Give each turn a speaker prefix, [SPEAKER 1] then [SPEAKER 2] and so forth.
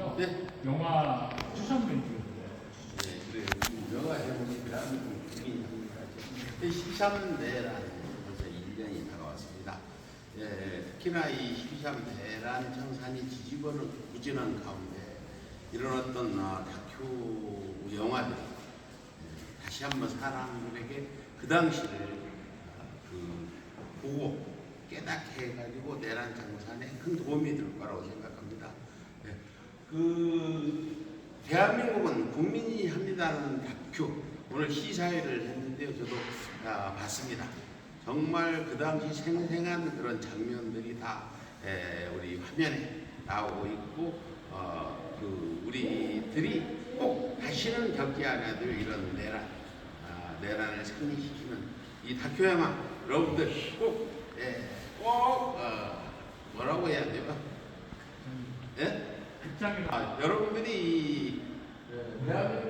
[SPEAKER 1] 분이요.
[SPEAKER 2] 네.
[SPEAKER 1] 영화 추천글 찍었어요.
[SPEAKER 2] 네, 그래요. 영화 제목이란 국민입니다. 13대란 벌써 1년이 다가왔습니다. 예, 특히나 이 13대란 청산이 지지번을 부진한 가운데 이런 어떤 어, 다큐 영화들 예, 다시 한번 사람들에게 그 당시를 어, 그 보고 깨닫게 해가지고 내란 청산에 큰 도움이 될 거라고 생각합니다. 예, 그 대한민국은 국민이 합니다는 다큐 오늘 시사회를 했는데요. 저도 아, 봤습니다. 정말 그 당시 생생한 그런 장면들이 다 에, 우리 화면에 나오고 있고 어, 그 우리들이 꼭 다시는 겪지 않아야 될 이런 내란 아, 내란을 승리시키는 이 다큐 영화 여러분들 꼭, 예, 꼭 어, 뭐라고 해야 돼요?
[SPEAKER 1] 가
[SPEAKER 2] 아, 여러분들이 이, 예, 대한민국은 아,